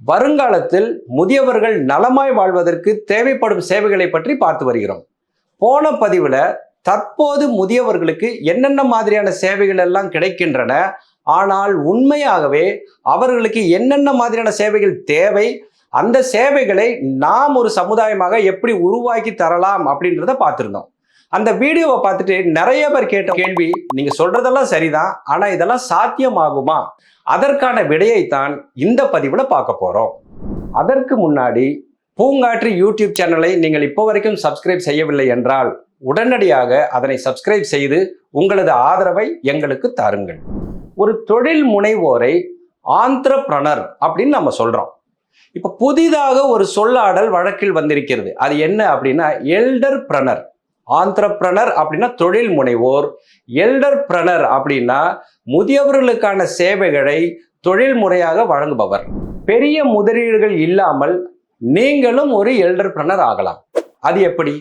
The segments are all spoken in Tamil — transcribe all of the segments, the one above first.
வருங்காலத்தில் முதியவர்கள் நலமாய் வாழ்வதற்கு தேவைப்படும் சேவைகளை பற்றி பார்த்து வருகிறோம். போன பதிவில் தற்போது முதியவர்களுக்கு என்னென்ன மாதிரியான சேவைகள் எல்லாம் கிடைக்கின்றன ஆனால் உண்மையாகவே அவர்களுக்கு என்னென்ன மாதிரியான சேவைகள் தேவை அந்த சேவைகளை நாம் ஒரு சமுதாயமாக எப்படி உருவாக்கி தரலாம் அப்படின்றத பார்த்துருந்தோம். அந்த வீடியோவை பார்த்துட்டு நிறைய பேர் கேட்ட கேள்வி நீங்க சொல்றதெல்லாம் சரிதான் ஆனா இதெல்லாம் சாத்தியமாகுமா? அதற்கான விடையைத்தான் இந்த பதிவுல பார்க்க போறோம். அதற்கு முன்னாடி பூங்காற்று யூடியூப் சேனலை நீங்கள் இப்போ வரைக்கும் சப்ஸ்கிரைப் செய்யவில்லை என்றால் உடனடியாக அதனை சப்ஸ்கிரைப் செய்து உங்களது ஆதரவை எங்களுக்கு தாருங்கள். ஒரு தொழில் முனைவோரை ஆந்திரப்ரனர் அப்படின்னு நம்ம சொல்றோம். இப்போ புதிதாக ஒரு சொல்லாடல் வழக்கில் வந்திருக்கிறது. அது என்ன அப்படின்னா எல்டர் பிரனர் ஆந்திரப்ரனர் அப்படின்னா தொழில் முனைவோர் எல்டர் பிரனர் அப்படின்னா முதியவர்களுக்கான சேவைகளை தொழில் முறையாக வழங்குபவர். பெரிய முதலீடுகள் இல்லாமல் நீங்களும் ஒரு எல்டர் பிரனர் ஆகலாம். அது எப்படி?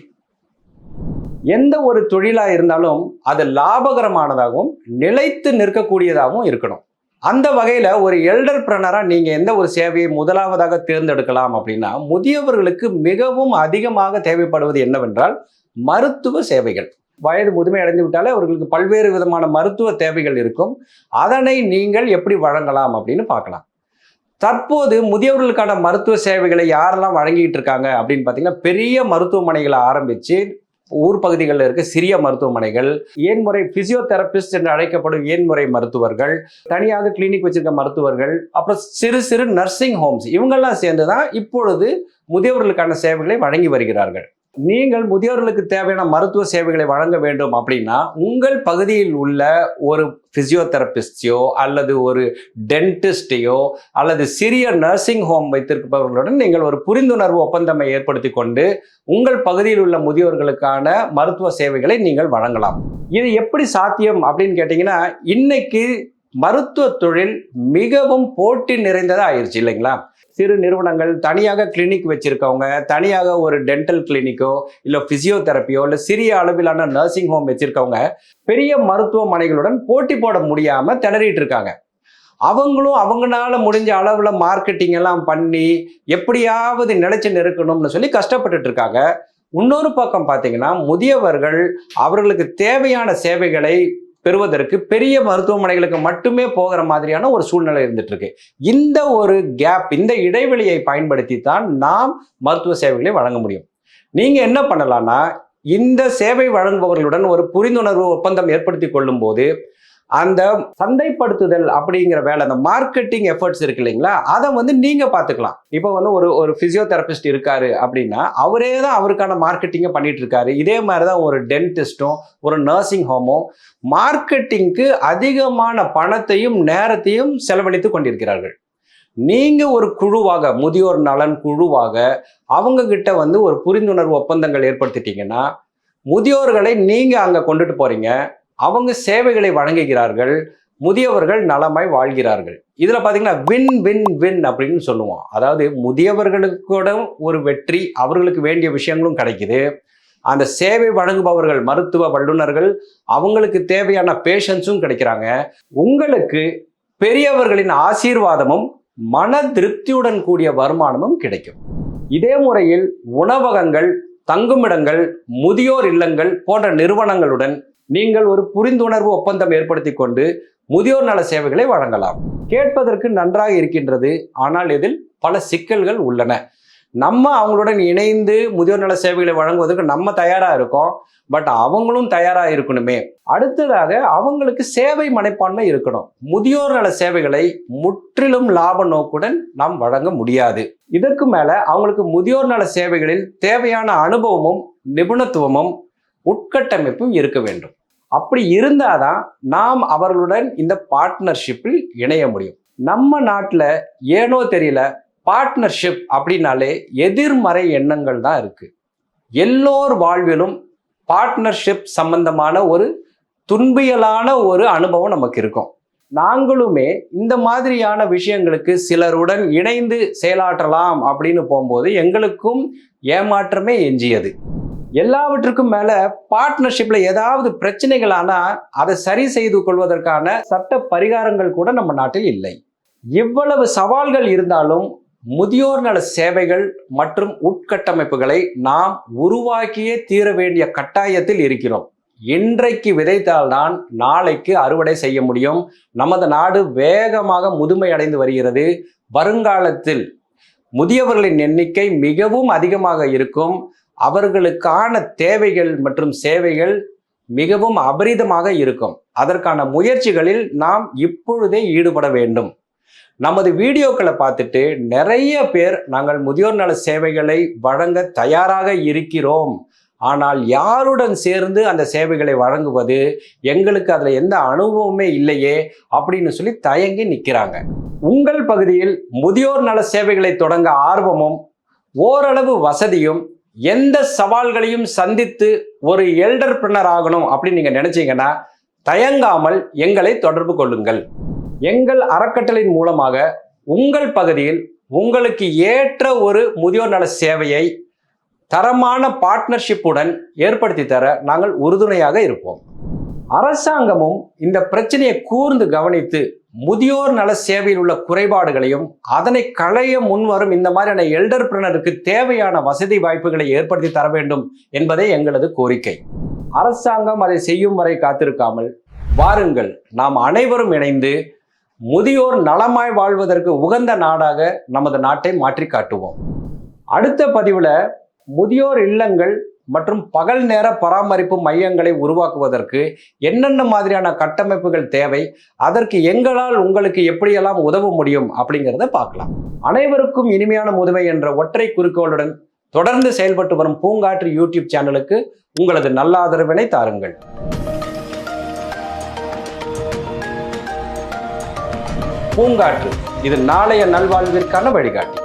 எந்த ஒரு தொழிலாக இருந்தாலும் அது லாபகரமானதாகவும் நிலைத்து நிற்கக்கூடியதாகவும் இருக்கணும். அந்த வகையில் ஒரு எல்டர் பிரனராக நீங்கள் எந்த ஒரு சேவையை முதலாவதாக தேர்ந்தெடுக்கலாம் அப்படின்னா முதியவர்களுக்கு மிகவும் அதிகமாக தேவைப்படுவது என்னவென்றால் மருத்துவ சேவைகள். வயது முதுமை அடைந்து விட்டாலே அவர்களுக்கு பல்வேறு விதமான மருத்துவ தேவைகள் இருக்கும். அதனை நீங்கள் எப்படி வழங்கலாம் அப்படின்னு பார்க்கலாம். தற்போது முதியவர்களுக்கான மருத்துவ சேவைகளை யாரெல்லாம் வழங்கிட்டு இருக்காங்க அப்படின்னு பார்த்தீங்கன்னா பெரிய மருத்துவமனைகளை ஆரம்பித்து ஊர் பகுதிகளில் இருக்க சிறிய மருத்துவமனைகள் ஏன்முறை பிசியோதெரபிஸ்ட் என்று அழைக்கப்படும் ஏன்முறை மருத்துவர்கள் தனியாக கிளினிக் வச்சிருக்க மருத்துவர்கள் அப்புறம் சிறு சிறு நர்சிங் ஹோம்ஸ் இவங்கெல்லாம் சேர்ந்து தான் இப்பொழுது முதியவர்களுக்கான சேவைகளை வழங்கி வருகிறார்கள். நீங்கள் முதியோர்களுக்கு தேவையான மருத்துவ சேவைகளை வழங்க வேண்டும் அப்படின்னா உங்கள் பகுதியில் உள்ள ஒரு பிசியோதெரபிஸ்டையோ அல்லது ஒரு டென்டிஸ்டையோ அல்லது சிறிய நர்சிங் ஹோம் வைத்திருப்பவர்களுடன் நீங்கள் ஒரு புரிந்துணர்வு ஒப்பந்தமை ஏற்படுத்தி கொண்டு உங்கள் பகுதியில் உள்ள முதியோர்களுக்கான மருத்துவ சேவைகளை நீங்கள் வழங்கலாம். இது எப்படி சாத்தியம் அப்படின்னு கேட்டிங்கன்னா இன்னைக்கு மருத்துவ தொழில் மிகவும் போட்டி நிறைந்ததாக ஆயிடுச்சு இல்லைங்களா? சிறு நிறுவனங்கள் தனியாக கிளினிக் வச்சிருக்கவங்க தனியாக ஒரு டென்டல் கிளினிக்கோ இல்லை பிசியோதெரப்பியோ இல்லை சிறிய அளவிலான நர்சிங் ஹோம் வச்சிருக்கவங்க பெரிய மருத்துவமனைகளுடன் போட்டி போட முடியாமல் திணறிட்டு இருக்காங்க. அவங்களும் அவங்களால முடிஞ்ச அளவில் மார்க்கெட்டிங் எல்லாம் பண்ணி எப்படியாவது நிலைச்சு நிற்கணும்னு சொல்லி கஷ்டப்பட்டுட்டு இருக்காங்க. இன்னொரு பக்கம் பார்த்தீங்கன்னா முதியவர்கள் அவர்களுக்கு தேவையான சேவைகளை பெறுவதற்கு பெரிய மருத்துவமனைகளுக்கு மட்டுமே போகிற மாதிரியான ஒரு சூழ்நிலை இருந்துட்டு இருக்கு இந்த ஒரு கேப் இந்த இடைவெளியை பயன்படுத்தி தான் நாம் மருத்துவ சேவைகளை வழங்க முடியும். நீங்க என்ன பண்ணலாம்னா இந்த சேவை வழங்குபவர்களுடன் ஒரு புரிந்துணர்வு ஒப்பந்தம் ஏற்படுத்தி கொள்ளும் போது அந்த சந்தைப்படுத்துதல் அப்படிங்கிற வேலை அந்த மார்க்கெட்டிங் எஃபர்ட்ஸ் இருக்கு இல்லைங்களா? அதை வந்து நீங்க பார்த்துக்கலாம். இப்போ வந்து ஒரு ஒரு பிசியோதெரபிஸ்ட் இருக்காரு அப்படின்னா அவரே தான் அவருக்கான மார்க்கெட்டிங்கை பண்ணிட்டு இருக்காரு. இதே மாதிரி தான் ஒரு டென்டிஸ்டும் ஒரு நர்சிங் ஹோமும் மார்க்கெட்டிங்க்கு அதிகமான பணத்தையும் நேரத்தையும் செலவழித்து கொண்டிருக்கிறார்கள். நீங்க ஒரு குழுவாக முதியோர் நலன் குழுவாக அவங்க கிட்ட வந்து ஒரு புரிந்துணர்வு ஒப்பந்தங்கள் ஏற்படுத்திட்டீங்கன்னா முதியோர்களை நீங்க அங்க கொண்டுட்டு போறீங்க. அவங்க சேவைகளை வழங்குகிறார்கள் முதியவர்கள் நலமாய் வாழ்கிறார்கள். இதில் பார்த்தீங்கன்னா வின் வின் வின் அப்படின்னு சொல்லுவோம். அதாவது முதியவர்களுக்கு கூட ஒரு வெற்றி அவர்களுக்கு வேண்டிய விஷயங்களும் கிடைக்குது. அந்த சேவை வழங்குபவர்கள் மருத்துவ வல்லுநர்கள் அவங்களுக்கு தேவையான பேஷன்ஸும் கிடைக்கிறாங்க. உங்களுக்கு பெரியவர்களின் ஆசீர்வாதமும் மன திருப்தியுடன் கூடிய வருமானமும் கிடைக்கும். இதே முறையில் உணவகங்கள் தங்குமிடங்கள் முதியோர் இல்லங்கள் போன்ற நிறுவனங்களுடன் நீங்கள் ஒரு புரிந்துணர்வு ஒப்பந்தம் ஏற்படுத்தி கொண்டு முதியோர் நல சேவைகளை வழங்கலாம். கேட்பதற்கு நன்றாக இருக்கின்றது ஆனால் இதில் பல சிக்கல்கள் உள்ளன. நம்ம அவங்களுடன் இணைந்து முதியோர் நல சேவைகளை வழங்குவதற்கு நம்ம தயாராக இருக்கோம் பட் அவங்களும் தயாராக இருக்கணுமே. அடுத்ததாக அவங்களுக்கு சேவை மனைப்பான்மை இருக்கணும். முதியோர் நல சேவைகளை முற்றிலும் லாப நோக்குடன் நாம் வழங்க முடியாது. இதற்கு மேல அவங்களுக்கு முதியோர் நல சேவைகளில் தேவையான அனுபவமும் நிபுணத்துவமும் உட்கட்டமைப்பும் இருக்க வேண்டும். அப்படி இருந்தாதான் நாம் அவர்களுடன் இந்த பார்ட்னர்ஷிப்பில் இணைய முடியும். நம்ம நாட்டில் ஏனோ தெரியல பார்ட்னர்ஷிப் அப்படின்னாலே எதிர்மறை எண்ணங்கள் தான் இருக்கு. எல்லோர் வாழ்விலும் பார்ட்னர்ஷிப் சம்பந்தமான ஒரு துன்பியலான ஒரு அனுபவம் நமக்கு இருக்கும். நாங்களுமே இந்த மாதிரியான விஷயங்களுக்கு சிலருடன் இணைந்து செயலாற்றலாம் அப்படின்னு போகும்போது எங்களுக்கும் ஏமாற்றமே எஞ்சியது. எல்லாவற்றுக்கும் மேல பார்ட்னர்ஷிப்ல ஏதாவது பிரச்சனைகள் ஆனா அதை சரி செய்து கொள்வதற்கான சட்ட பரிகாரங்கள் கூட நம்ம நாட்டில் இல்லை. இவ்வளவு சவால்கள் இருந்தாலும் முதியோர் நல சேவைகள் மற்றும் உட்கட்டமைப்புகளை நாம் உருவாக்கியே தீர வேண்டிய கட்டாயத்தில் இருக்கிறோம். இன்றைக்கு விதைத்தால்தான் நாளைக்கு அறுவடை செய்ய முடியும். நமது நாடு வேகமாக முதுமை அடைந்து வருகிறது. வருங்காலத்தில் முதியவர்களின் எண்ணிக்கை மிகவும் அதிகமாக இருக்கும். அவர்களுக்கான தேவைகள் மற்றும் சேவைகள் மிகவும் அபரிதமாக இருக்கும். அதற்கான முயற்சிகளில் நாம் இப்பொழுதே ஈடுபட வேண்டும். நமது வீடியோக்களை பார்த்துட்டு நிறைய பேர் நாங்கள் முதியோர் நல சேவைகளை வழங்க தயாராக இருக்கிறோம். ஆனால் யாருடன் சேர்ந்து அந்த சேவைகளை வழங்குவது எங்களுக்கு அதில் எந்த அனுபவமே இல்லையே அப்படின்னு சொல்லி தயங்கி நிற்கிறாங்க உங்கள் பகுதியில் முதியோர் நல சேவைகளை தொடங்க ஆர்வமும் ஓரளவு வசதியும் எந்த சவால்களையும் சந்தித்து ஒரு எல்டர் பிரினர் ஆகணும் அப்படின்னு நீங்க நினைச்சீங்கன்னா தயங்காமல் எங்களை தொடர்பு கொள்ளுங்கள். எங்கள் அறக்கட்டளையின் மூலமாக உங்கள் பகுதியில் உங்களுக்கு ஏற்ற ஒரு முதியோர் நல சேவையை தரமான பார்ட்னர்ஷிப்புடன் ஏற்படுத்தி தர நாங்கள் உறுதுணையாக இருப்போம். அரசாங்கமும் இந்த பிரச்சனையை கூர்ந்து கவனித்து முதியோர் நல சேவையில் உள்ள குறைபாடுகளையும் அதனை களைய முன்வரும் இந்த மாதிரியான எல்டர் பிரினருக்கு தேவையான வசதி வாய்ப்புகளை ஏற்படுத்தி தர வேண்டும் என்பதே எங்களது கோரிக்கை. அரசாங்கம் அதை செய்யும் வரை காத்திருக்காமல் வாருங்கள். நாம் அனைவரும் இணைந்து முதியோர் நலமாய் வாழ்வதற்கு உகந்த நாடாக நமது நாட்டை மாற்றி காட்டுவோம் அடுத்த பதிவில் முதியோர் இல்லங்கள் மற்றும் பகல் நேர பராமரிப்பு மையங்களை உருவாக்குவதற்கு என்னென்ன மாதிரியான கட்டமைப்புகள் தேவை அதற்கு எங்களால் உங்களுக்கு எப்படியெல்லாம் உதவ முடியும் அப்படிங்கிறத பார்க்கலாம். அனைவருக்கும் இனிமையான முதுமை என்ற ஒற்றை குறிக்கோளுடன் தொடர்ந்து செயல்பட்டு வரும் பூங்காற்று யூடியூப் சேனலுக்கு உங்களது நல்ல ஆதரவினை தாருங்கள். பூங்காற்று இது நாளைய நல்வாழ்விற்கான வழிகாட்டி.